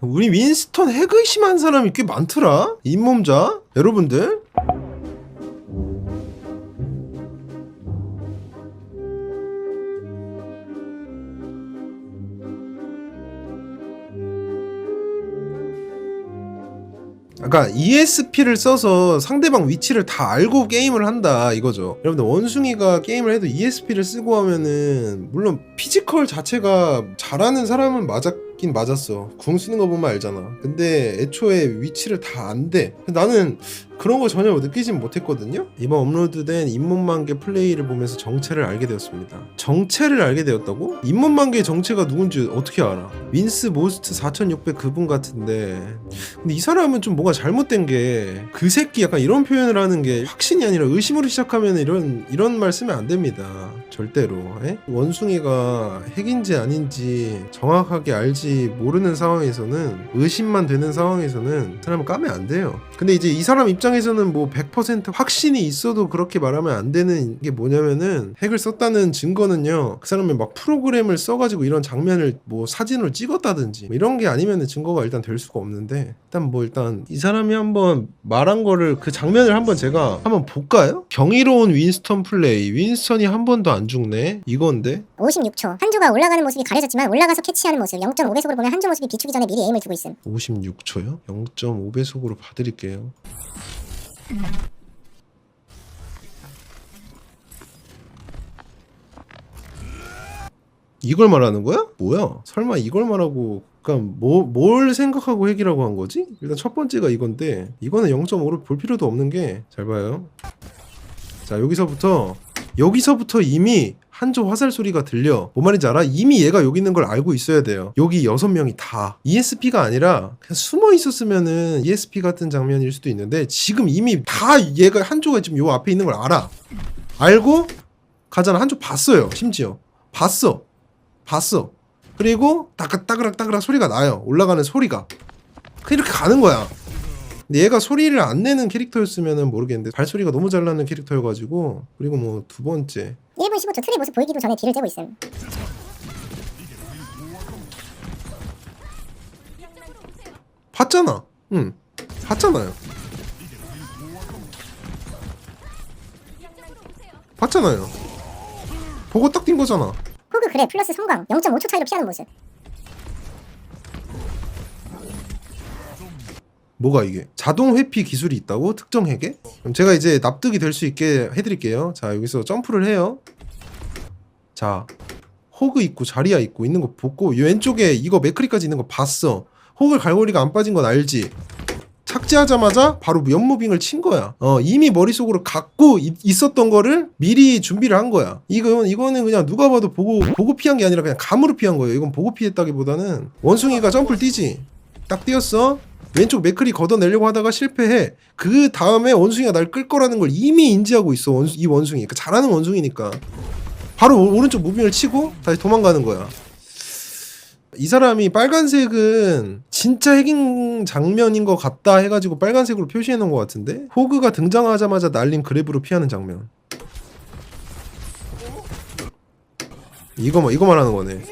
우리 윈스턴 핵 의심한 사람이 꽤 많더라 잇몸자 여러분들 그러니까 ESP를 써서 상대방 위치를 다 알고 게임을 한다 이거죠. 여러분들 원숭이가 게임을 해도 ESP를 쓰고 하면은 물론 피지컬 자체가 잘하는 사람은 맞 았긴 맞았어. 궁 쓰는 거 보면 알잖아. 근데 애초에 위치를 다 안 돼. 나는 그런 거 전혀 느끼진 못했거든요. 이번 업로드된 잇몸만개 플레이를 보면서 정체를 알게 되었습니다. 정체를 알게 되었다고? 잇몸만개의 정체가 누군지 어떻게 알아? 윈스 모스트 4600 그분 같은데 근데 이 사람은 좀 뭐가 잘못된 게 그 새끼 약간 이런 표현을 하는 게 확신이 아니라 의심으로 시작하면 이런 이런 말 쓰면 안 됩니다. 절대로. 에? 원숭이가 핵인지 아닌지 정확하게 알지 모르는 상황에서는 의심만 되는 상황에서는 사람을 까면 안 돼요. 근데 이제 이 사람 입장에서는 뭐 100% 확신이 있어도 그렇게 말하면 안 되는 게 뭐냐면은 핵을 썼다는 증거는요. 그 사람이 막 프로그램을 써가지고 이런 장면을 뭐 사진으로 찍었다든지 뭐 이런 게 아니면은 증거가 일단 될 수가 없는데 일단 뭐 일단 이 사람이 한번 말한 거를 그 장면을 한번 제가 한번 볼까요? 경이로운 윈스턴 플레이 윈스턴이 한 번도 안 죽네 이건데 56초. 한조가 올라가는 모습이 가려졌지만 올라가서 캐치하는 모습 0.5배속으로 보면 한조 모습이 비추기 전에 미리 에임을 두고 있음. 56초요? 0.5배속으로 봐드릴게요. 이걸 말하는 거야? 뭐야? 설마 이걸 말하고 그러니까 뭐, 뭘 생각하고 핵이라고 한 거지? 일단 첫 번째가 이건데 이거는 0.5로 볼 필요도 없는 게 잘 봐요. 자 여기서부터 여기서부터 이미 한조 화살 소리가 들려. 뭐 말인지 알아? 이미 얘가 여기 있는 걸 알고 있어야 돼요. 여기 여섯 명이 다 ESP가 아니라 그냥 숨어 있었으면은 ESP 같은 장면일 수도 있는데 지금 이미 다 얘가 한조가 지금 요 앞에 있는 걸 알아. 알고 가잖아. 한조 봤어요. 심지어 봤어. 봤어. 그리고 따그락 따그락 따그락 소리가 나요. 올라가는 소리가. 그 이렇게 가는 거야. 근데 얘가 소리를 안 내는 캐릭터였으면은 모르겠는데 발소리가 너무 잘 나는 캐릭터여가지고 그리고 뭐 두 번째 1분 15초 트랩 모습 보이기도 전에 딜을 째고 있음. 봤잖아. 응. 봤잖아요. 봤잖아요. 보고 딱 뛴 거잖아. 호그 그래 플러스 성광 0.5초 차이로 피하는 모습. 뭐가 이게? 자동 회피 기술이 있다고? 특정 핵에? 그럼 제가 이제 납득이 될 수 있게 해드릴게요. 자, 여기서 점프를 해요. 자, 호그 있고 자리야 있고 있는 거 보고 이 왼쪽에 이거 맥크리까지 있는 거 봤어. 호그 갈고리가 안 빠진 건 알지? 착지하자마자 바로 연무빙을 친 거야. 어, 이미 머릿속으로 갖고 있, 있었던 거를 미리 준비를 한 거야. 이건 이거는 그냥 누가 봐도 보고 보고 피한 게 아니라 그냥 감으로 피한 거예요. 이건 보고 피했다기보다는 원숭이가 점프를 뛰지. 딱 뛰었어. 왼쪽 맥클이 걷어내려고 하다가 실패해. 그 다음에 원숭이가 날 끌 거라는 걸 이미 인지하고 있어. 원수, 이 원숭이. 그 잘하는 원숭이니까. 바로 오- 오른쪽 무빙을 치고 다시 도망가는 거야. 이 사람이 빨간색은 진짜 핵인 장면인 것 같다 해가지고 빨간색으로 표시해 놓은 것 같은데 호그가 등장하자마자 날린 그랩으로 피하는 장면. 이거 뭐 이거 말하는 거네.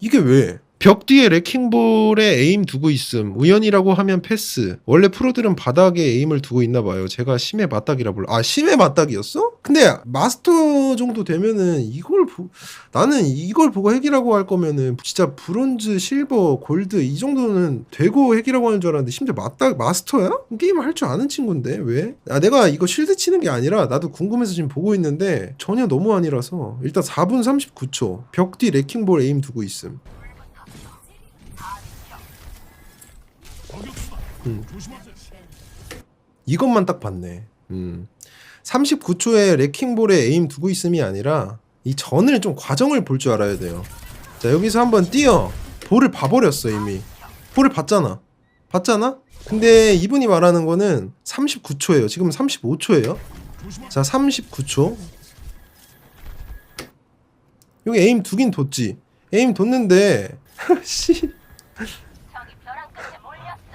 이게 왜? 벽 뒤에 레킹볼에 에임 두고 있음. 우연이라고 하면 패스. 원래 프로들은 바닥에 에임을 두고 있나 봐요. 제가 심해 맞닥이라 불러. 아, 심해 맞닥이었어? 근데 마스터 정도 되면은 이걸 보... 나는 이걸 보고 핵이라고 할 거면은 진짜 브론즈, 실버, 골드 이 정도는 되고 핵이라고 하는 줄 알았는데 심지어 맞닥 마스터야? 게임을 할 줄 아는 친구인데 왜? 아, 내가 이거 쉴드 치는 게 아니라 나도 궁금해서 지금 보고 있는데 전혀 너무 아니라서 일단 4분 39초 벽 뒤 레킹볼 에임 두고 있음. 음. 이것만 딱 봤네. 음. 39초에 레킹볼에 에임 두고 있음이 아니라 이 전을 좀 과정을 볼 줄 알아야 돼요. 자 여기서 한번 뛰어 볼을 봐버렸어 이미. 볼을 봤잖아. 봤잖아? 근데 이분이 말하는 거는 39초예요. 지금 35초예요. 자 39초. 여기 에임 두긴 뒀지. 에임 뒀는데 씨.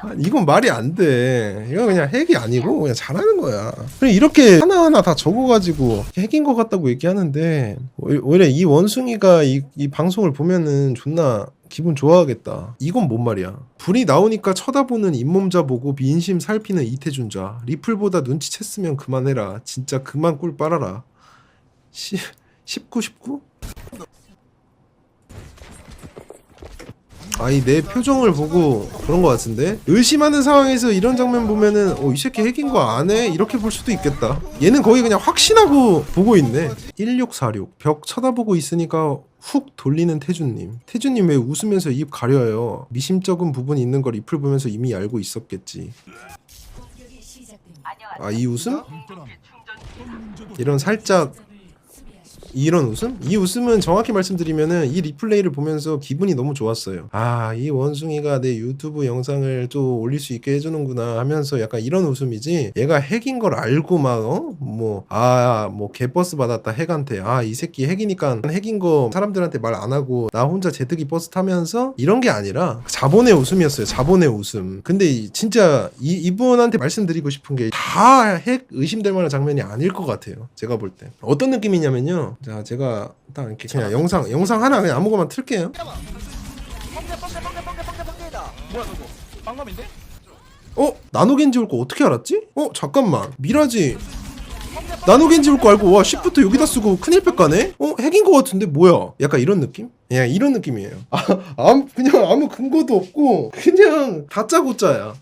아, 이건 말이 안 돼. 이건 그냥 핵이 아니고 그냥 잘하는 거야. 이렇게 하나하나 다 적어가지고 핵인 것 같다고 얘기하는데 오- 오히려 이 원숭이가 이, 이 방송을 보면은 존나 기분 좋아하겠다. 이건 뭔 말이야? 불이 나오니까 쳐다보는 잇몸자 보고 민심 살피는 이태준자. 리플보다 눈치챘으면 그만해라. 진짜 그만 꿀 빨아라. 시, 19, 19? 아니 내 표정을 보고 그런 것 같은데? 의심하는 상황에서 이런 장면 보면은 어 이 새끼 핵인 거 안 해? 이렇게 볼 수도 있겠다. 얘는 거의 그냥 확신하고 보고 있네. 1646 벽 쳐다보고 있으니까 훅 돌리는 태준님. 태준님 왜 웃으면서 입 가려요? 미심쩍은 부분 있는 걸 잎을 보면서 이미 알고 있었겠지. 아 이 웃음? 이런 살짝 이런 웃음? 이 웃음은 정확히 말씀드리면은 이 리플레이를 보면서 기분이 너무 좋았어요. 아, 이 원숭이가 내 유튜브 영상을 또 올릴 수 있게 해주는구나 하면서 약간 이런 웃음이지. 얘가 핵인 걸 알고 막, 어? 뭐, 아, 뭐, 개버스 받았다, 핵한테. 아, 이 새끼 핵이니까 핵인 거 사람들한테 말 안 하고 나 혼자 제트기 버스 타면서 이런 게 아니라 자본의 웃음이었어요. 자본의 웃음. 근데 이- 진짜 이, 이분한테 말씀드리고 싶은 게 다 핵 의심될 만한 장면이 아닐 것 같아요. 제가 볼 때. 어떤 느낌이냐면요. 자, 제가 딱 이렇게 그냥 영상, 영상 하나 그냥 아무거나 틀게요. 뭐야? 어? 나노겐지 올 거 어떻게 알았지? 어? 잠깐만. 미라지. 나노겐지 올 거 알고 와 시프트 여기다 쓰고 큰일 뺐가네? 어? 핵인 거 같은데 뭐야? 약간 이런 느낌? 야 이런 느낌이에요. 아, 아무 그냥 아무 근거도 없고 그냥 다짜고짜야.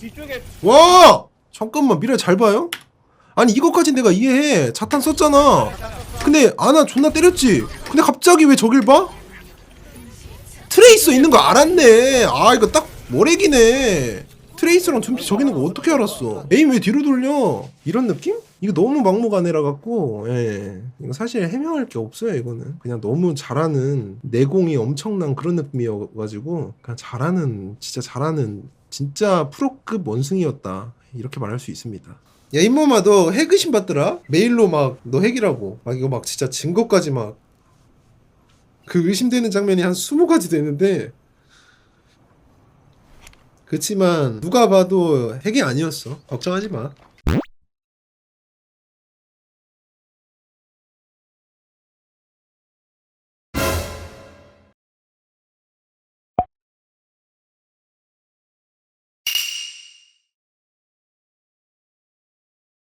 뒤쪽에 와! 잠깐만 미라 잘 봐요? 아니 이것까지 내가 이해해. 자탄 썼잖아. 근데 아나 존나 때렸지. 근데 갑자기 왜 저길 봐? 트레이서 있는 거 알았네. 아 이거 딱 모래기네. 트레이서랑 둠피 저기 있는 거 어떻게 알았어? 에임 왜 뒤로 돌려? 이런 느낌? 이거 너무 막무가내라 갖고 예. 이거 사실 해명할 게 없어요 이거는. 그냥 너무 잘하는 내공이 엄청난 그런 느낌이어가지고 그냥 잘하는 진짜 잘하는 진짜 프로급 원숭이였다. 이렇게 말할 수 있습니다. 야 임모마 너 핵 의심 받더라? 메일로 막 너 핵이라고. 막 이거 막 진짜 증거까지 막. 그 의심되는 장면이 한 20가지 되는데. 그치만 누가 봐도 핵이 아니었어. 걱정하지 마